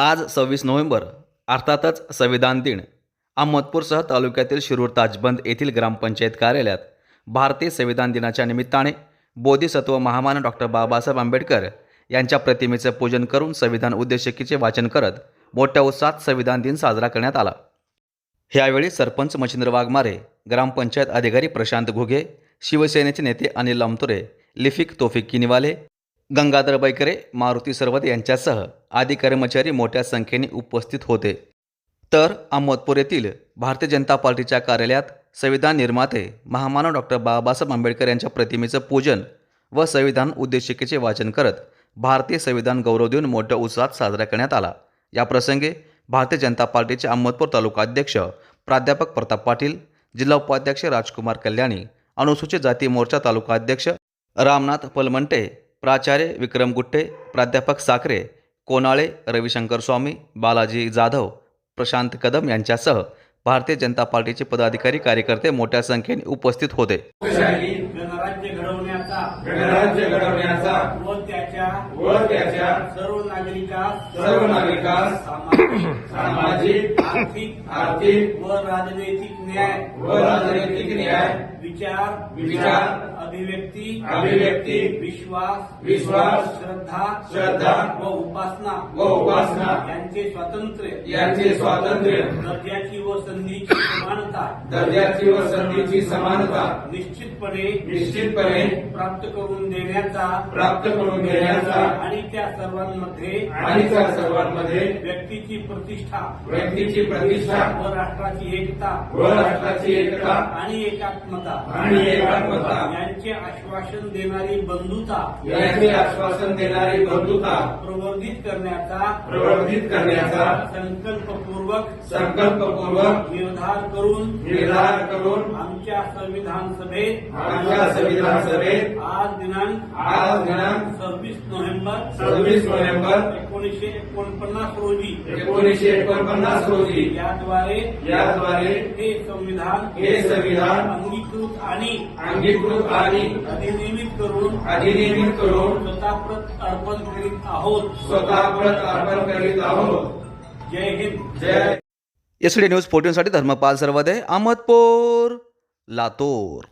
आज सव्वीस नोव्हेंबर अर्थातच संविधान दिन. अहमदपूरसह तालुक्यातील शिरूर ताजबंद येथील ग्रामपंचायत कार्यालयात भारतीय संविधान दिनाच्या निमित्ताने बोधिसत्व महामान डॉक्टर बाबासाहेब आंबेडकर यांच्या प्रतिमेचं पूजन करून संविधान उद्देशिकेचे वाचन करत मोठ्या उत्साहात संविधान दिन साजरा करण्यात आला. यावेळी सरपंच मच्छिंद्र वाघमारे ग्रामपंचायत अधिकारी प्रशांत घुगे शिवसेनेचे नेते अनिल लमतुरे लिफिक तोफिक किनिवाले गंगाधर बैकरे मारुती सरवत यांच्यासह आदी कर्मचारी मोठ्या संख्येने उपस्थित होते. तर अहमदपूर येथील भारतीय जनता पार्टीच्या कार्यालयात संविधान निर्माते महामानव डॉक्टर बाबासाहेब आंबेडकर यांच्या प्रतिमेचं पूजन व संविधान उद्देशिकेचे वाचन करत भारतीय संविधान गौरव देऊन मोठ्या उत्साहात साजरा करण्यात आला. याप्रसंगी भारतीय जनता पार्टीचे अहमदपूर तालुका अध्यक्ष प्राध्यापक प्रताप पाटील जिल्हा उपाध्यक्ष राजकुमार कल्याणी अनुसूचित जाती मोर्चा तालुका अध्यक्ष रामनाथ पलमंटे प्राचार्य विक्रम गुट्टे प्राध्यापक साखरे कोनाळे रविशंकर स्वामी बालाजी जाधव प्रशांत कदम यांच्यासह भारतीय जनता पार्टीचे पदाधिकारी कार्यकर्ते मोठ्या संख्येने उपस्थित होते. गणराज्य घडवण्याचा गणराज्य घडवण्याचा व त्याच्या व त्याच्या सर्व नागरिकास सर्व नागरिकास सामाजिक सामाजिक आर्थिक आर्थिक व राजनैतिक न्याय व राजनैतिक न्याय विचार विचार अभिव्यक्ती अभिव्यक्ती विश्वास विश्वास श्रद्धा श्रद्धा व उपासना. व उपासना. यांचे स्वातंत्र्य. यांचे स्वातंत्र्य. दर्जाची व संधीची समानता. दर्जाची व संधीची समानता. निश्चितपणे निश्चितपणे प्राप्त करून देण्याचा प्राप्त करून देण्याचा आणि त्या सर्वांमध्ये आणि त्या सर्वांमध्ये व्यक्तीची प्रतिष्ठा. व्यक्तीची प्रतिष्ठा. व राष्ट्राची एकता. व राष्ट्राची एकता. आणि एकात्मता. आणि एकात्मता. यांचे आश्वासन देणारी बंधुता याचे आश्वासन देणारी बंधुता प्रवर्धित करण्याचा प्रवर्धित करण्याचा संकल्पपूर्वक संकल्पपूर्वक निर्धार करून निर्धार करून आमच्या संविधान सभेत आमच्या संविधान सभेत आज दिनांक आज दिनांक सव्वीस नोव्हेंबर सव्वीस नोव्हेंबर एकोणीसशे एकोणपन्नास रोजी एकोणीसशे एकोणपन्नास रोजी याद्वारे याद्वारे हे संविधान हे संविधान अंगीकृत आणि अंगीकृत आणि अधिनियमित करून अधिनियमित करून स्वतःप्रत अर्पण करीत आहोत. स्वतः प्रत अर्पण करीत आहोत. जय हिंद. जय एस डी न्यूज फोर्टीनसाठी धर्मपाल सर्वदे अहमदपूर लातूर.